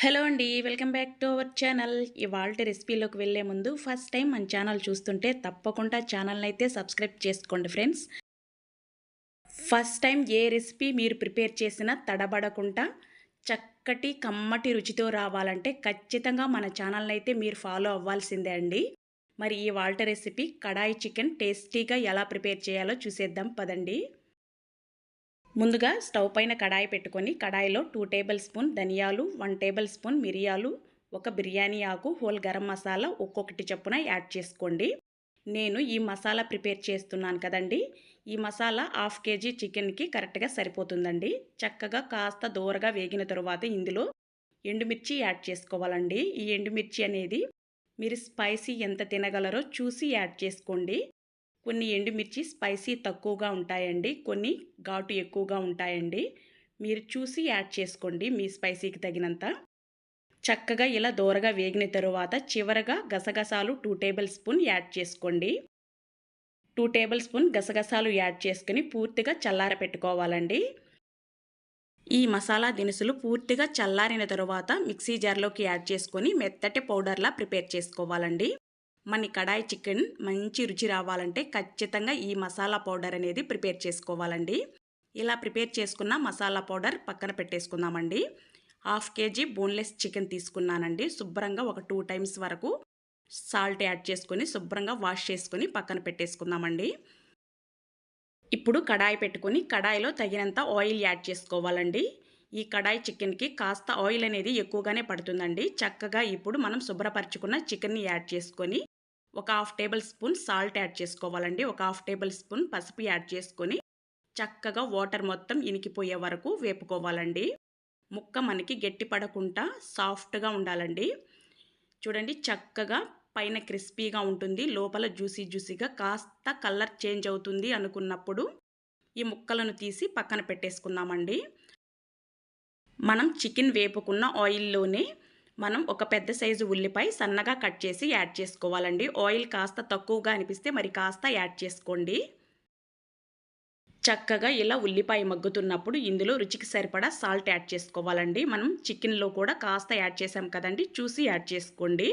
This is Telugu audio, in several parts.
హలో అండి welcome back to our channel. ఇవాళ రెసిపీలోకి వెళ్ళే ముందు ఫస్ట్ టైం మన ఛానల్ చూస్తుంటే తప్పకుండా ఛానల్ని అయితే సబ్స్క్రైబ్ చేసుకోండి ఫ్రెండ్స్. ఫస్ట్ టైం ఏ రెసిపీ మీరు ప్రిపేర్ చేసినా తడబడకుండా చక్కటి కమ్మటి రుచితో రావాలంటే ఖచ్చితంగా మన ఛానల్ని అయితే మీరు ఫాలో అవ్వాల్సిందే అండి. మరి ఈ వాల్ట రెసిపీ కడాయి చికెన్ టేస్టీగా ఎలా ప్రిపేర్ చేయాలో చూసేద్దాం పదండి. ముందుగా స్టవ్ పైన కడాయి పెట్టుకొని కడాయిలో టూ టేబుల్ స్పూన్ ధనియాలు వన్ టేబుల్ స్పూన్ మిరియాలు ఒక బిర్యానీ ఆకు హోల్ గరం మసాలా ఒక్కొక్కటి చొప్పున యాడ్ చేసుకోండి. నేను ఈ మసాలా ప్రిపేర్ చేస్తున్నాను కదండి. ఈ మసాలా హాఫ్ కేజీ చికెన్కి కరెక్ట్గా సరిపోతుందండి. చక్కగా కాస్త దూరగా వేగిన తరువాత ఇందులో ఎండుమిర్చి యాడ్ చేసుకోవాలండి. ఈ ఎండుమిర్చి అనేది మీరు స్పైసీ ఎంత తినగలరో చూసి యాడ్ చేసుకోండి. కొన్ని ఎండుమిర్చి స్పైసీ తక్కువగా ఉంటాయండి కొన్ని ఘాటు ఎక్కువగా ఉంటాయండి. మీరు చూసి యాడ్ చేసుకోండి మీ స్పైసీకి తగినంత. చక్కగా ఇలా దూరగా వేగిన తరువాత చివరగా గసగసాలు టూ టేబుల్ స్పూన్ యాడ్ చేసుకోండి. టూ టేబుల్ స్పూన్ గసగసాలు యాడ్ చేసుకుని పూర్తిగా చల్లార పెట్టుకోవాలండి ఈ మసాలా దినుసులు పూర్తిగా చల్లారిన తరువాత మిక్సీ జార్లోకి యాడ్ చేసుకొని మెత్తటి పౌడర్లా ప్రిపేర్ చేసుకోవాలండి. మన కడాయి చికెన్ మంచి రుచి రావాలంటే ఖచ్చితంగా ఈ మసాలా పౌడర్ అనేది ప్రిపేర్ చేసుకోవాలండి. ఇలా ప్రిపేర్ చేసుకున్న మసాలా పౌడర్ పక్కన పెట్టేసుకుందామండి. హాఫ్ కేజీ బోన్లెస్ చికెన్ తీసుకున్నానండి. శుభ్రంగా ఒక టూ టైమ్స్ వరకు సాల్ట్ యాడ్ చేసుకొని శుభ్రంగా వాష్ చేసుకొని పక్కన పెట్టేసుకుందామండి. ఇప్పుడు కడాయి పెట్టుకొని కడాయిలో తగినంత ఆయిల్ యాడ్ చేసుకోవాలండి. ఈ కడాయి చికెన్కి కాస్త ఆయిల్ అనేది ఎక్కువగానే పడుతుందండి. చక్కగా ఇప్పుడు మనం శుభ్రపరచుకున్న చికెన్ని యాడ్ చేసుకొని ఒక half tablespoon salt add చేసుకోవాలండి. ఒక హాఫ్ టేబుల్ స్పూన్ పసుపు యాడ్ చేసుకొని చక్కగా వాటర్ మొత్తం ఇనికిపోయే వరకు వేపుకోవాలండి. ముక్క మనకి గట్టి పడకుండా సాఫ్ట్గా ఉండాలండి. చూడండి చక్కగా పైన క్రిస్పీగా ఉంటుంది. లోపల జ్యూసీ జ్యూసీగా కాస్త కలర్ చేంజ్ అవుతుంది అనుకున్నప్పుడు ఈ ముక్కలను తీసి పక్కన పెట్టేసుకుందామండి. మనం చికెన్ వేపుకున్న ఆయిల్లోనే మనం ఒక పెద్ద సైజు ఉల్లిపాయ సన్నగా కట్ చేసి యాడ్ చేసుకోవాలండి. ఆయిల్ కాస్త తక్కువగా అనిపిస్తే మరి కాస్త యాడ్ చేసుకోండి. చక్కగా ఇలా ఉల్లిపాయ మగ్గుతున్నప్పుడు ఇందులో రుచికి సరిపడా సాల్ట్ యాడ్ చేసుకోవాలండి. మనం చికెన్లో కూడా కాస్త యాడ్ చేసాం కదండి చూసి యాడ్ చేసుకోండి.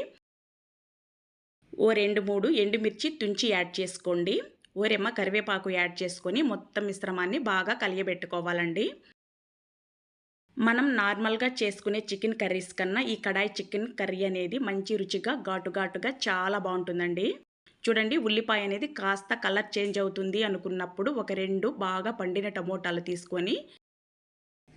ఓ రెండు మూడు ఎండుమిర్చి తుంచి యాడ్ చేసుకోండి. ఓరెమ్మ కరివేపాకు యాడ్ చేసుకొని మొత్తం మిశ్రమాన్ని బాగా కలియబెట్టుకోవాలండి. మనం నార్మల్గా చేసుకునే చికెన్ కర్రీస్ కన్నా ఈ కడాయి చికెన్ కర్రీ అనేది మంచి రుచిగా ఘాటు ఘాటుగా చాలా బాగుంటుందండి. చూడండి ఉల్లిపాయ అనేది కాస్త కలర్ చేంజ్ అవుతుంది అనుకున్నప్పుడు ఒక రెండు బాగా పండిన టమోటాలు తీసుకొని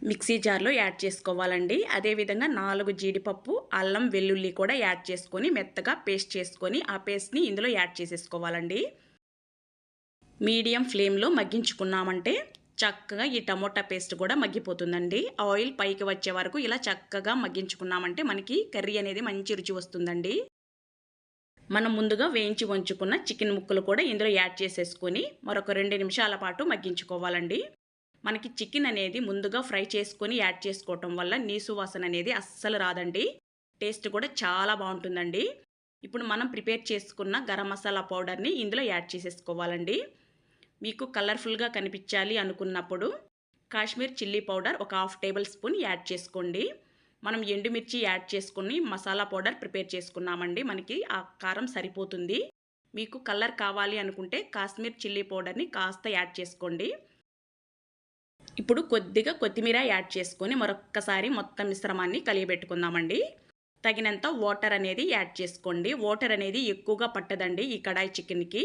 మిక్సీ జార్లో యాడ్ చేసుకోవాలండి. అదేవిధంగా నాలుగు జీడిపప్పు అల్లం వెల్లుల్లి కూడా యాడ్ చేసుకొని మెత్తగా పేస్ట్ చేసుకొని ఆ పేస్ట్ని ఇందులో యాడ్ చేసేసుకోవాలండి. మీడియం ఫ్లేమ్లో మగ్గించుకున్నామంటే చక్కగా ఈ టమోటా పేస్ట్ కూడా మగ్గిపోతుందండి. ఆయిల్ పైకి వచ్చే వరకు ఇలా చక్కగా మగ్గించుకున్నామంటే మనకి కర్రీ అనేది మంచి రుచి వస్తుందండి. మనం ముందుగా వేయించి వంచుకున్న చికెన్ ముక్కలు కూడా ఇందులో యాడ్ చేసేసుకొని మరొక రెండు నిమిషాల పాటు మగ్గించుకోవాలండి. మనకి చికెన్ అనేది ముందుగా ఫ్రై చేసుకొని యాడ్ చేసుకోవటం వల్ల నీసు వాసన అనేది అస్సలు రాదండి. టేస్ట్ కూడా చాలా బాగుంటుందండి. ఇప్పుడు మనం ప్రిపేర్ చేసుకున్న గరం మసాలా పౌడర్ని ఇందులో యాడ్ చేసేసుకోవాలండి. మీకు కలర్ఫుల్గా కనిపించాలి అనుకున్నప్పుడు కాశ్మీర్ చిల్లీ పౌడర్ ఒక హాఫ్ టేబుల్ స్పూన్ యాడ్ చేసుకోండి. మనం ఎండుమిర్చి యాడ్ చేసుకుని మసాలా పౌడర్ ప్రిపేర్ చేసుకున్నామండి. మనకి ఆ కారం సరిపోతుంది. మీకు కలర్ కావాలి అనుకుంటే కాశ్మీర్ చిల్లీ పౌడర్ని కాస్త యాడ్ చేసుకోండి. ఇప్పుడు కొద్దిగా కొత్తిమీర యాడ్ చేసుకొని మరొక్కసారి మొత్తం మిశ్రమాన్ని కలియబెట్టుకుందామండి. తగినంత వాటర్ అనేది యాడ్ చేసుకోండి. వాటర్ అనేది ఎక్కువగా పట్టదండి ఈ కడాయి చికెన్కి.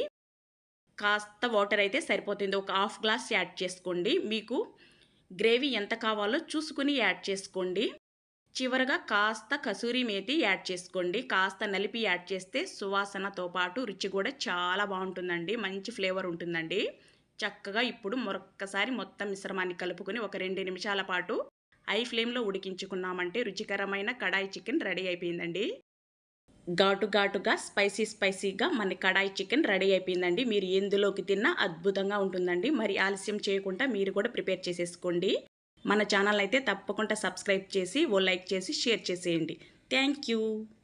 కాస్త వాటర్ అయితే సరిపోతుంది. ఒక హాఫ్ గ్లాస్ యాడ్ చేసుకోండి. మీకు గ్రేవీ ఎంత కావాలో చూసుకుని యాడ్ చేసుకోండి. చివరగా కాస్త కసూరి మేతి యాడ్ చేసుకోండి. కాస్త నలిపి యాడ్ చేస్తే సువాసనతో పాటు రుచి కూడా చాలా బాగుంటుందండి. మంచి ఫ్లేవర్ ఉంటుందండి. చక్కగా ఇప్పుడు మరొక్కసారి మొత్తం మిశ్రమాన్ని కలుపుకొని ఒక రెండు నిమిషాల పాటు హై ఫ్లేమ్లో ఉడికించుకున్నామంటే రుచికరమైన కడాయి చికెన్ రెడీ అయిపోయిందండి. ఘాటు ఘాటుగా స్పైసీ స్పైసీగా మన కడాయి చికెన్ రెడీ అయిపోయిందండి. మీరు ఎందులోకి తిన్నా అద్భుతంగా ఉంటుందండి. మరి ఆలస్యం చేయకుండా మీరు కూడా ప్రిపేర్ చేసేసుకోండి. మన ఛానల్ అయితే తప్పకుండా సబ్స్క్రైబ్ చేసి ఓ లైక్ చేసి షేర్ చేసేయండి. Thank you.